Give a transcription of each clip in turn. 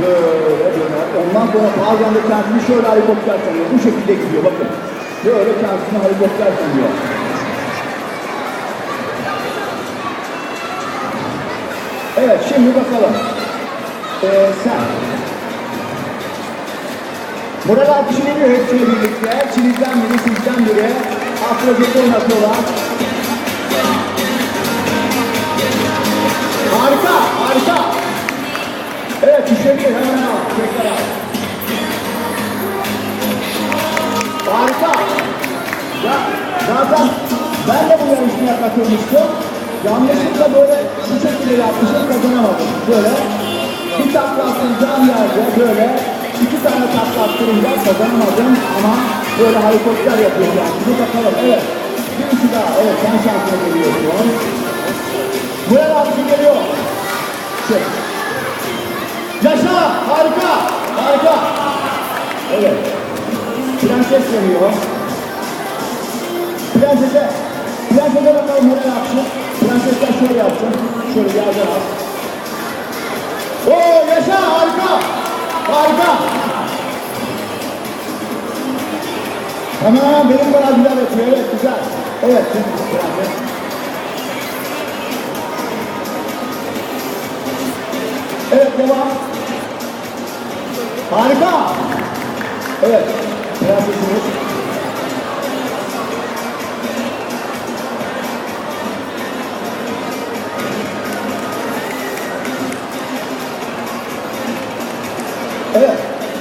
Böyle döner. Ondan sonra bazen de kendini şöyle helikopter sanıyor. Bu şekilde gidiyor bakın. Böyle kendisini helikopter sanıyor. Evet şimdi bakalım. Ee, sen. Moral alkışı geliyor hepsiyle birlikte. Çinizden biri, sizden biri. Astrojeti oynatıyorlar. Harika, Harika. Ya, zaten ben de bu yarışmaya katılmıştım. Yanlışlıkla böyle bu şekilde yapmışım, kazanamadım. Böyle bir takla attıracağım yerde böyle iki tane takla attırınca kazanamadım ama böyle helikopter yapıyor yani. Bir bakalım, evet. Birisi daha, evet sen şansına geliyorsun. Buraya abisi geliyor. Şey. Yaşa! Harika! Harika! Evet. Prenses geliyor. Prensese, prensese bakalım nereye yapsın. Prensesler şöyle yapsın. Şöyle yerden al. Oo yaşa harika. Harika. Tamam benim kadar güzel yapıyor. Evet güzel. Evet prenses. Evet devam. Harika. Evet. Evet.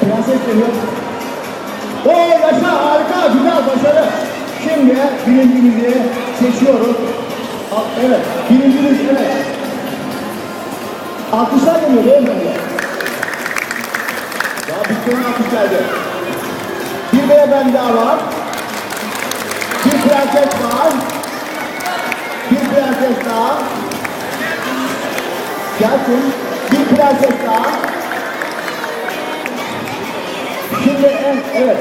Prenses geliyor. Oo yaşa harika güzel başarı. Şimdi birincimizi seçiyoruz. Evet birincimiz evet. Alkışlar geliyor değil mi? Ya bir tane alkış geldi. Beyefendi daha var. Bir prenses var. Bir prenses daha. Gelsin. Bir prenses daha. Şimdi evet.